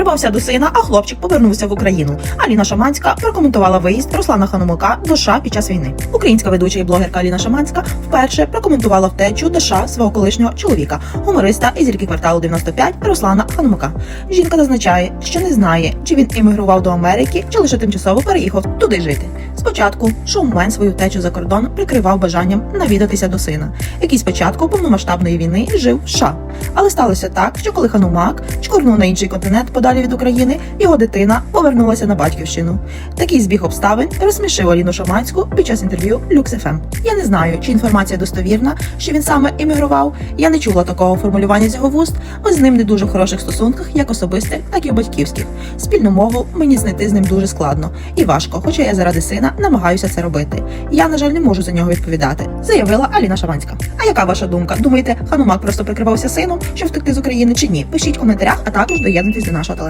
прибався до сина, а хлопчик повернувся в Україну. Аліна Шаманська прокоментувала виїзд Руслана Ханумака до США під час війни. Українська ведуча і блогерка Аліна Шаманська вперше прокоментувала втечу до США свого колишнього чоловіка, гумориста і зірки кварталу 95 Руслана Ханумака. Жінка зазначає, що не знає, чи він іммігрував до Америки, чи лише тимчасово переїхав туди жити. Спочатку шоумен свою втечу за кордон прикривав бажанням навідатися до сина, який спочатку повномасштабної війни жив в США. Але сталося так, що коли Ханумак чкурнув на інший континент подалі від України, його дитина повернулася на батьківщину. Такий збіг обставин розсмішив Аліну Шаманську під час інтерв'ю LuxFM. Я не знаю, чи інформація достовірна, що він саме іммігрував. Я не чула такого формулювання з його вуст. Ми з ним не дуже в хороших стосунках, як особистих, так і батьківських. Спільну мову мені знайти з ним дуже складно і важко, хоча я заради сина намагаюся це робити. Я, на жаль, не можу за нього відповідати, заявила Аліна Шаванська. А яка ваша думка? Думаєте, Ханумак просто прикривався сином, щоб втекти з України чи ні? Пишіть в коментарях, а також доєднуйтесь до нашого телеграму.